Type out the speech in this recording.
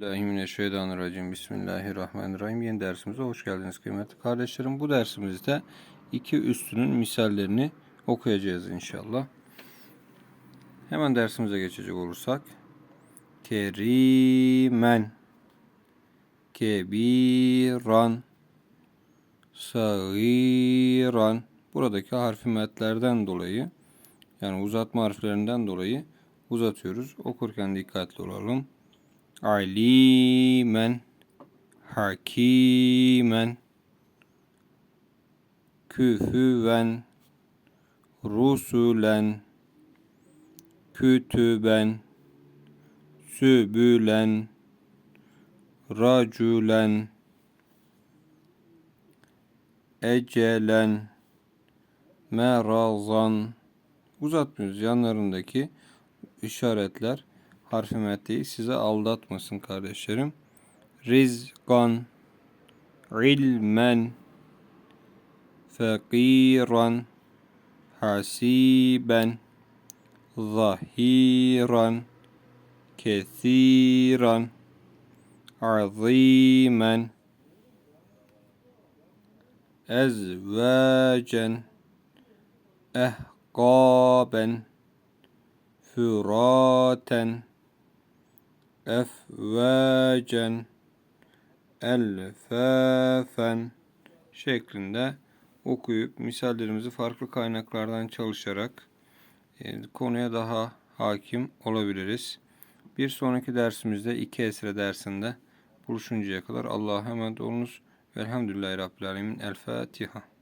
Bismillahirrahmanirrahim. Bismillahirrahmanirrahim. Yeni dersimize hoş geldiniz kıymetli kardeşlerim. Bu dersimizde iki üstünün misallerini okuyacağız inşallah. Hemen dersimize geçecek olursak. Kerimen Kebiran Sagiran Buradaki harfi metlerden dolayı yani uzatma harflerinden dolayı uzatıyoruz. Okurken dikkatli olalım. Alimen hakimen küfüven rusulen kütüben sübülen raculen ecelen merazan. Uzatmıyoruz. Yanlarındaki işaretler harfi metreyi size aldatmasın kardeşlerim. Rizgan, ilmen, fakiran, hasiben, zahiran, kethiran, azimen, ezvacen, ehkaben, füraten, efvacen, elfafen şeklinde okuyup misallerimizi farklı kaynaklardan çalışarak e, konuya daha hakim olabiliriz. Bir sonraki dersimizde iki esre dersinde buluşuncaya kadar Allah'a emanet olunuz. Velhamdülillahi Rabbil Alemin. El Fatiha.